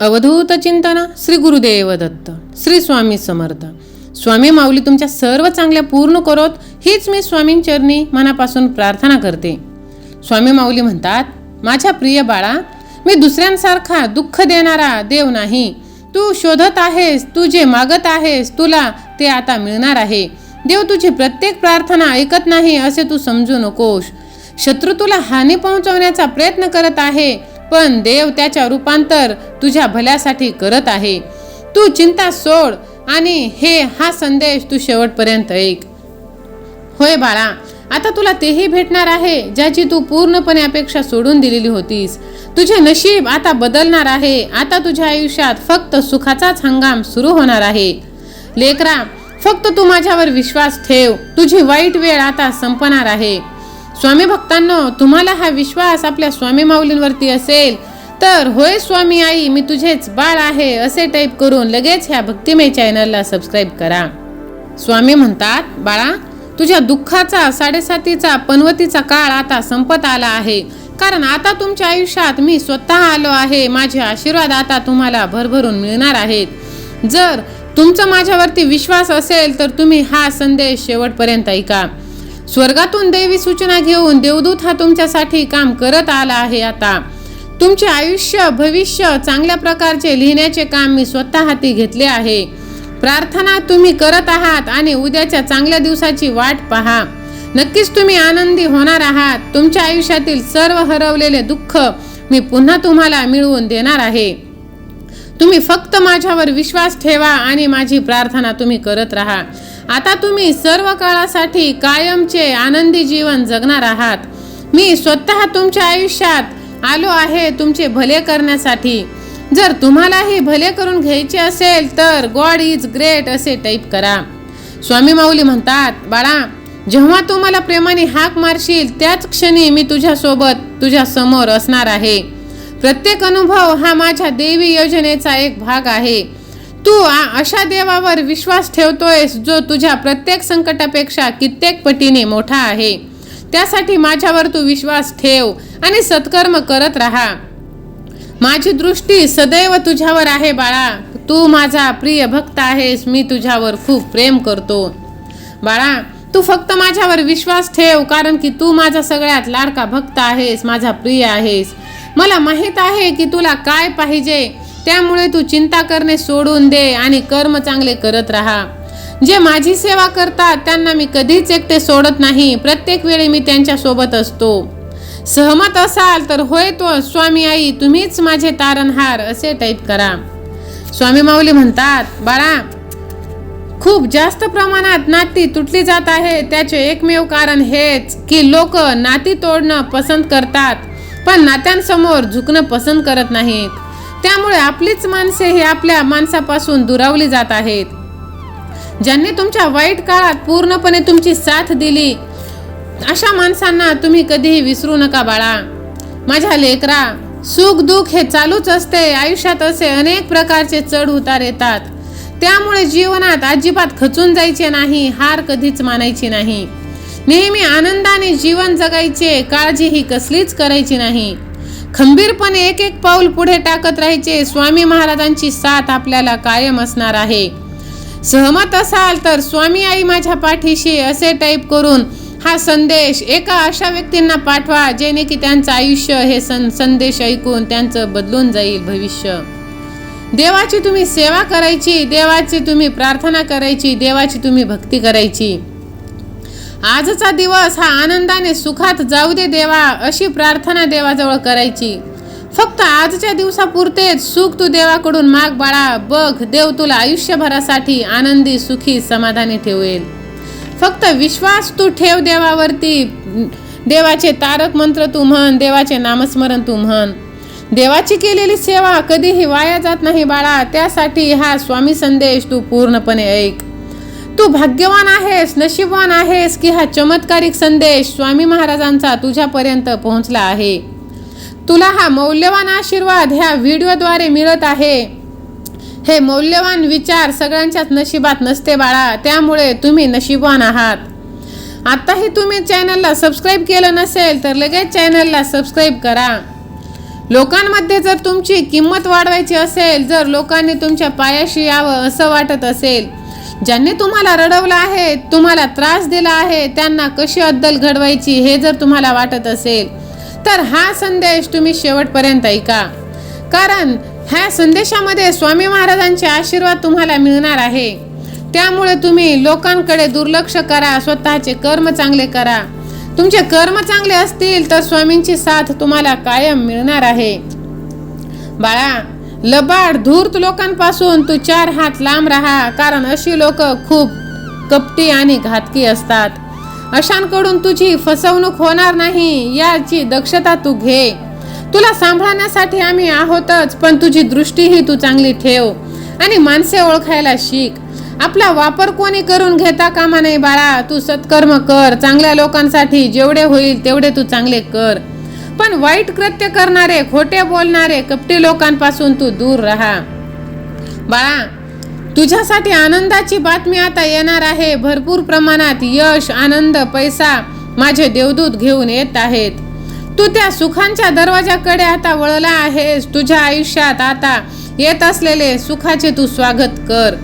अवधूत चिंतना श्री गुरुदेव दत्त श्री स्वामी समर्थ. स्वामी माऊली तुमच्या सर्व चांगल्या पूर्ण करोत हीच मी स्वामींचरणी मनापासून प्रार्थना करते. स्वामी माऊली म्हणतात माझ्या प्रिय बाळा मी दुसऱ्यांसारखा दुःख देणारा देव नाही. तू शोधत आहेस तू जे मागत आहेस तुला ते आता मिळणार आहे. देव तुझी प्रत्येक प्रार्थना ऐकत नाही असे तू समजू नकोस. शत्रू तुला हानी पोहोचवण्याचा प्रयत्न करत आहे. पण देव त्याच्या रूपांतर तुझ्या भल्यासाठी करत आहे. तू चिंता सोड आणि हे हा संदेश तू शेवटपर्यंत ऐक. होय बाळा आता तुला तेही भेटणार आहे ज्याची तू पूर्णपणे अपेक्षा सोडून दिलेली होतीस. तुझे नशीब आता बदलणार आहे. आता तुझ्या आयुष्यात फक्त सुखाचाच हंगाम सुरू होणार आहे. लेकरा फक्त तू माझ्यावर विश्वास ठेव. तुझी वाईट वेळ आता संपणार आहे. स्वामी भक्तांनो तुम्हाला हा विश्वास आपल्या स्वामी माऊलींवरती असेल तर होय स्वामी आई मी तुझेच बाळ आहे असे टाईप करून लगेच ह्या भक्तिमय चॅनलला सबस्क्राईब करा. स्वामी म्हणतात बाळा तुझ्या दुःखाचा साडेसातीचा पनवतीचा काळ आता संपत आला आहे. कारण आता तुमच्या आयुष्यात मी स्वतः आलो आहे माझे आशीर्वाद आता तुम्हाला भरभरून मिळणार आहेत. जर तुमचा माझ्यावरती विश्वास असेल तर तुम्ही हा संदेश शेवटपर्यंत ऐका. स्वर्गातून देवी सूचना घेऊन देवदूत हा तुमच्यासाठी काम करत आला आहे आता. तुमचे आयुष्य भविष्य चांगल्या प्रकारचे लिहिण्याचे काम मी स्वतः हाती घेतले आहे. प्रार्थना तुम्ही करत आहात आणि उद्याच्या चांगल्या दिवसाची वाट पहा. नक्कीच तुम्ही आनंदी होणार आहात. तुमच्या आयुष्यातील सर्व हरवलेले दुःख मी पुन्हा तुम्हाला मिळवून देणार आहे. तुम्ही फक्त माझ्यावर विश्वास ठेवा आणि माझी प्रार्थना तुम्ही करत राहा. आता तुम्ही सर्व काळासाठी कायमचे आनंदी जीवन जगणार आहात. मी स्वतः तुमच्या आयुष्यात आलो आहे तुमचे भले करण्यासाठी. जर तुम्हालाही भले करून घ्यायचे असेल तर गॉड इज ग्रेट असे टाईप करा. स्वामी माऊली म्हणतात बाळा जेव्हा तू मला प्रेमाने हाक मारशील त्याच क्षणी मी तुझ्यासोबत तुझ्या समोर असणार आहे. प्रत्येक अनुभव हा माझ्या देवी योजनेचा एक भाग आहे. तू आ- अशा देवावर विश्वास ठेवतोयस जो तुझ्या प्रत्येक संकटापेक्षा कित्येक पटीने मोठा आहे. त्यासाठी माझ्यावर तू विश्वास ठेव आणि सत्कर्म करत राहा. माझी दृष्टी सदैव तुझ्यावर आहे बाळा. तू माझा प्रिय भक्त आहेस मी तुझ्यावर खूप प्रेम करतो. बाळा तू फक्त माझ्यावर विश्वास ठेव कारण की तू माझा सगळ्यात लाडका भक्त आहेस माझा प्रिय आहेस. मला माहीत आहे की तुला काय पाहिजे त्यामुळे तू चिंता करणे सोडून दे आणि कर्म चांगले करत राहा. जे माझी सेवा करतात त्यांना मी कधीच एकटे सोडत नाही. प्रत्येक वेळी मी त्यांच्यासोबत असतो. सहमत असाल तर होय तो स्वामी आई तुम्हीच माझे तारणहार असे टाईप करा. स्वामी माऊली म्हणतात बाळा खूप जास्त प्रमाणात नाती तुटली जात आहे. त्याचे एकमेव कारण हेच की लोक नाती तोडणं पसंत करतात पण नात्यांसमोर झुकणं पसंत करत नाहीत. त्यामुळे आपलीच माणसे ही आपल्या माणसापासून दुरावली जात आहेत. ज्यांनी तुमच्या वाईट काळात पूर्णपणे तुमची साथ दिली अशा माणसांना तुम्ही कधीही विसरू नका बाळा. माझ्या लेकरा सुख दुःख हे चालूच असते आयुष्यात असे अनेक प्रकारचे चढ उतार येतात. त्यामुळे जीवनात अजिबात खचून जायचे नाही हार कधीच मानायची नाही. नेहमी आनंदाने जीवन जगायचे काळजी ही कसलीच करायची नाही. खंबीरपणे एक एक पाऊल पुढे टाकत राहायचे स्वामी महाराजांची साथ आपल्याला कायम असणार आहे. सहमत असाल तर स्वामी आई माझ्या पाठीशी असे टाईप करून हा संदेश एका अशा व्यक्तींना पाठवा जेणे की त्यांचं आयुष्य हे सं संदेश ऐकून त्यांचं बदलून जाईल भविष्य. देवाची तुम्ही सेवा करायची देवाची तुम्ही प्रार्थना करायची देवाची तुम्ही भक्ती करायची. आजचा दिवस हा आनंदाने सुखात जाऊ दे देवा अशी प्रार्थना देवाजवळ करायची. फक्त आजच्या दिवसापुरतेच सुख तू देवाकडून माग बाळा बघ देव तुला आयुष्यभरासाठी आनंदी सुखी समाधानी ठेवेल. फक्त विश्वास तू ठेव देवावरती देवाचे तारक मंत्र तू म्हण देवाचे नामस्मरण तू म्हण. देवाची केलेली सेवा कधीही वाया जात नाही बाळा त्यासाठी हा स्वामी संदेश तू पूर्णपणे ऐक. तू भाग्यवान आहेस नशीबवान आहेस की हा चमत्कारिक संदेश स्वामी महाराजांचा तुझ्यापर्यंत पोहोचला आहे. तुला हा मौल्यवान आशीर्वाद ह्या व्हिडिओद्वारे मिळत आहे. हे मौल्यवान विचार सगळ्यांच्याच नशिबात नसते बाळा त्यामुळे तुम्ही नशीबवान आहात. आत्ताही तुम्ही चॅनलला सबस्क्राईब केलं नसेल तर लगेच चॅनलला सबस्क्राईब करा. लोकांमध्ये जर तुमची किंमत वाढवायची असेल जर लोकांनी तुमच्या पायाशी यावं असं वाटत असेल ज्यांनी तुम्हाला रडवलं आहे तुम्हाला त्रास दिला आहे त्यांना कशी अद्दल घडवायची हे जर तुम्हाला वाटत असेल तर हा संदेश तुम्ही शेवटपर्यंत ऐका. कारण ह्या संदेशामध्ये स्वामी महाराजांचे आशीर्वाद तुम्हाला मिळणार आहे. त्यामुळे तुम्ही लोकांकडे दुर्लक्ष करा स्वतःचे कर्म चांगले करा. तुमचे कर्म चांगले असतील तर स्वामींची साथ तुम्हाला कायम मिळणार आहे. बाळा लबाड धूर्त लोकांपासून तू चार हात लांब राहा कारण अशी लोक खूप कपटी आणि घातकी असतात. अशांकडून तुझी फसवणूक होणार नाही याची दक्षता तू घे. तुला सांभाळण्यासाठी आम्ही आहोतच पण तुझी दृष्टीही तू चांगली ठेव आणि माणसे ओळखायला शिक. आपला वापर कोणी करून घेता कामा नाही बाळा तू सत्कर्म कर. चांगल्या लोकांसाठी जेवढे होईल तेवढे तू चांगले कर. पण वाईट कृत्य करणारे खोटे बोलणारे कपटी लोकांपासून तू दूर राहा. बाळा तुझ्यासाठी आनंदाची बातमी आता येणार आहे. भरपूर प्रमाणात यश आनंद पैसा माझे देवदूत घेऊन येत आहेत. तू त्या सुखांच्या दरवाजाकडे आता वळला आहेस. तुझ्या आयुष्यात आता येत असलेले सुखाचे तू स्वागत कर.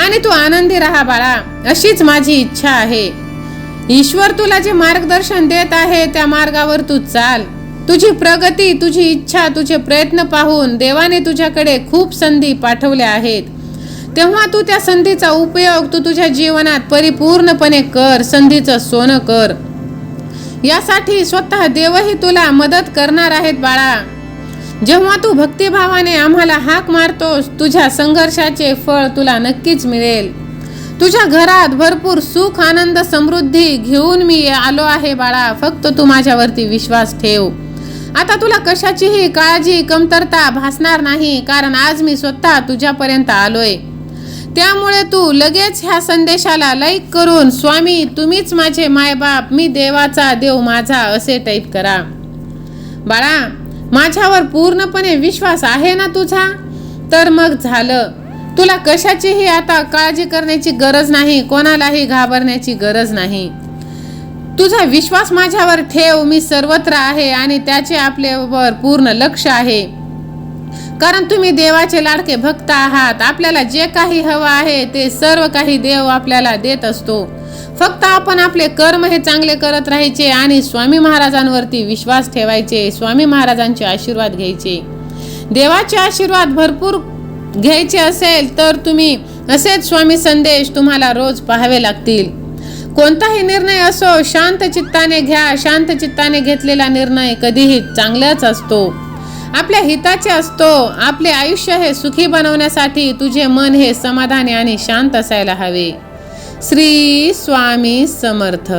आणि तू आनंदी राहा बाळा अशीच माझी इच्छा आहे. ईश्वर तुला जे मार्गदर्शन देत आहे त्या मार्गावर तू चाल. तुझी प्रगती तुझी इच्छा तुझे प्रयत्न पाहून देवाने तुझ्याकडे खूप संधी पाठवल्या आहेत. तेव्हा तू त्या संधीचा उपयोग तू तुझ्या जीवनात परिपूर्णपणे कर संधीचं सोनं कर. यासाठी स्वतः देवही तुला मदत करणार आहेत बाळा. जेव्हा तू भक्तिभावाने आम्हाला हाक मारतोस तुझ्या संघर्षाचे फळ तुला नक्कीच मिळेल. तुझ्या घरात भरपूर सुख आनंद समृद्धी घेऊन मी आलो आहे बाळा. फक्त तू माझ्यावरती विश्वास ठेव. आता तुला कशाचीही काळजी कमतरता भासणार नाही कारण आज मी स्वतः तुझ्यापर्यंत आलोय. त्यामुळे तू लगेच ह्या संदेशाला लाईक करून स्वामी तुम्हीच माझे मायबाप मी देवाचा देव माझा असे टाईप करा. बाळा माझ्यावर पूर्णपणे विश्वास आहे ना तुझा? तर मग झालं. तुला कशाचीही आता काळजी करण्याची गरज नाही कोणालाही घाबरण्याची गरज नाही. तुझा विश्वास माझ्यावर ठेव. मी सर्वत्र आहे आणि त्याचे आपल्यावर पूर्ण लक्ष आहे. कारण तुम्ही देवाचे लाडके भक्त आहात. आपल्याला जे काही हवं आहे ते सर्व काही देव आपल्याला देत असतो. फक्त आपण आपले कर्म हे चांगले करत राहायचे आणि स्वामी महाराजांवरती विश्वास ठेवायचे स्वामी महाराजांचे आशीर्वाद घ्यायचे. देवाचे आशीर्वाद भरपूर घ्यायचे असेल तर तुम्ही असेच स्वामी संदेश तुम्हाला रोज पाहावे लागतील. कोणताही निर्णय असो शांत चित्ताने घ्या शांत चित्ताने घेतलेला निर्णय कधीही चांगलाच असतो. आपल्या हिताचे असतो. आपले आयुष्य हे सुखी बनवण्यासाठी तुझे मन हे समाधानी आणि शांत असायला हवे. श्री स्वामी समर्थ.